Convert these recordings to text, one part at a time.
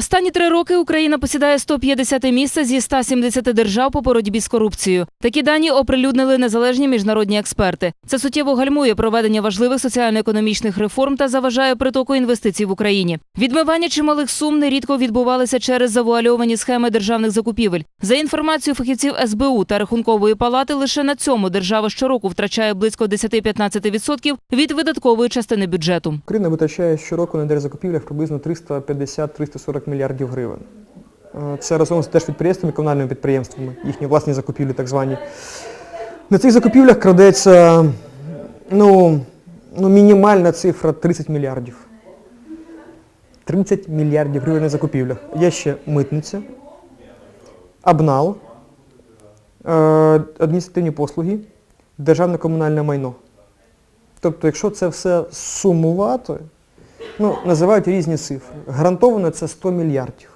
Останні три роки Україна посідає 150 місце зі 170 держав по боротьбі з корупцією. Такі дані оприлюднили незалежні міжнародні експерти. Це суттєво гальмує проведення важливих соціально-економічних реформ та заважає притоку інвестицій в Україні. Відмивання чималих сум нерідко відбувалися через завуальовані схеми державних закупівель. За інформацією фахівців СБУ та Рахункової палати, лише на цьому держава щороку втрачає близько 10-15% від видаткової частини бюджету. Україна витрачає щороку на держзакупівлях приблизно 350-340 мільярдів гривень. Е, Це разом з держпідприємствами, комунальними підприємствами, їхні власні закупівлі так звані. На цих закупівлях крадеться ну, ну, мінімальна цифра 30 мільярдів. 30 мільярдів гривень на закупівлях. Є ще митниця, абнал, е, адміністративні послуги, державне комунальне майно. Тобто, якщо це все сумувати, ну, називають різні цифри. Гарантовано це 100 мільярдів.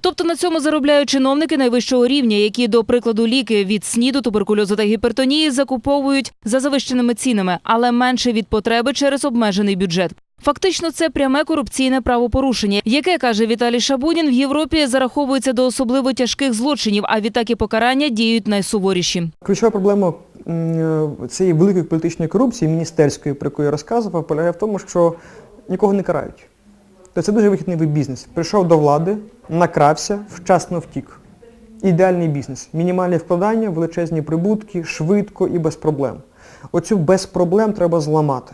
Тобто на цьому заробляють чиновники найвищого рівня, які, до прикладу, ліки від СНІДу, туберкульозу та гіпертонії закуповують за завищеними цінами, але менше від потреби через обмежений бюджет. Фактично, це пряме корупційне правопорушення, яке каже Віталій Шабунін, в Європі зараховується до особливо тяжких злочинів, а відтак і покарання діють найсуворіші. Ключова проблема е, цієї великої політичної корупції, міністерської, про яку я розказував, полягає в тому, що нікого не карають. То це дуже вихідний бізнес. Прийшов до влади, накрався, вчасно втік. Ідеальний бізнес. Мінімальні вкладання, величезні прибутки, швидко і без проблем. Оцю без проблем треба зламати.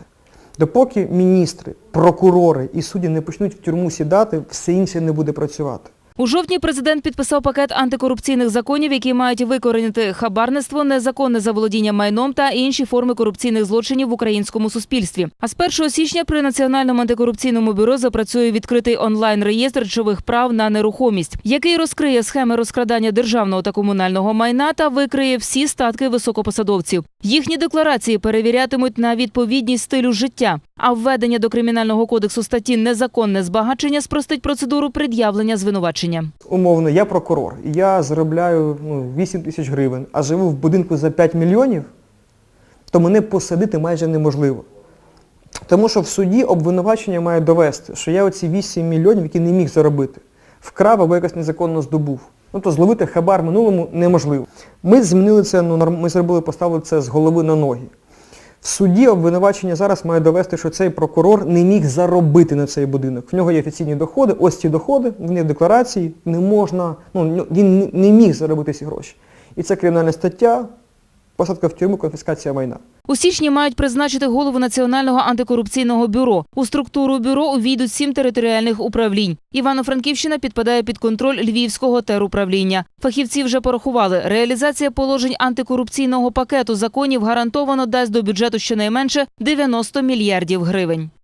Допоки міністри, прокурори і судді не почнуть в тюрму сідати, все інше не буде працювати. У жовтні президент підписав пакет антикорупційних законів, які мають викоренити хабарництво, незаконне заволодіння майном та інші форми корупційних злочинів в українському суспільстві. А з 1 січня при Національному антикорупційному бюро запрацює відкритий онлайн-реєстр речових прав на нерухомість, який розкриє схеми розкрадання державного та комунального майна та викриє всі статки високопосадовців. Їхні декларації перевірятимуть на відповідність стилю життя. А введення до кримінального кодексу статті незаконне збагачення спростить процедуру пред'явлення звинувачення. Умовно, я прокурор, і я заробляю ну, 8 тисяч гривень, а живу в будинку за 5 мільйонів, то мене посадити майже неможливо. Тому що в суді обвинувачення має довести, що я оці 8 мільйонів, які не міг заробити, вкрав або якось незаконно здобув. Ну то зловити хабар минулому неможливо. Ми змінили це, ну, ми зробили, поставили це з голови на ноги. В суді обвинувачення зараз має довести, що цей прокурор не міг заробити на цей будинок. В нього є офіційні доходи, ось ці доходи, вони в декларації, не можна, ну, він не- міг заробити ці гроші. І це кримінальна стаття, посадка в тюрму, конфіскація майна. У січні мають призначити голову Національного антикорупційного бюро. У структуру бюро увійдуть сім територіальних управлінь. Івано-Франківщина підпадає під контроль Львівського теруправління. Фахівці вже порахували, реалізація положень антикорупційного пакету законів гарантовано дасть до бюджету щонайменше 90 мільярдів гривень.